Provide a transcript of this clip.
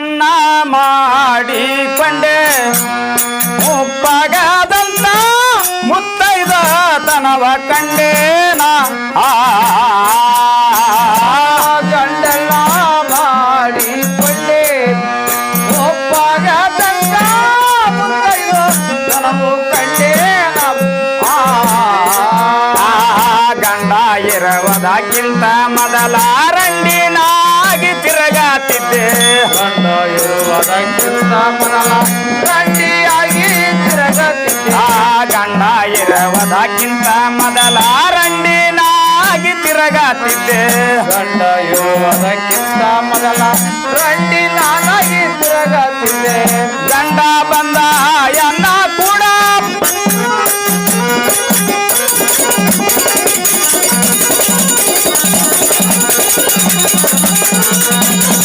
தನ್ನ மாடி கொண்டு முப்பகதன்ன முத்தைத தனவ கண்டேனா ಗಂಡ ಇರವದಕ್ಕಿಂತ ಮೊದಲ ಗಂಡಾಯಿರವದಾಗಿಂತ ಮೊದಲ ರಂಡಿ ನಾಗಿ ತಿರಗಾತಿದ್ದೆ ಗಂಡ ಇರುವುದಕ್ಕಿಂತ ಮೊದಲ ರಂಡಿ ನಾನಾಗಿ ತಿರಗಾತಿದ್ದೆ ಗಂಡ ಬಂದ ಎನ್ನ ಕೂಡ Thank you.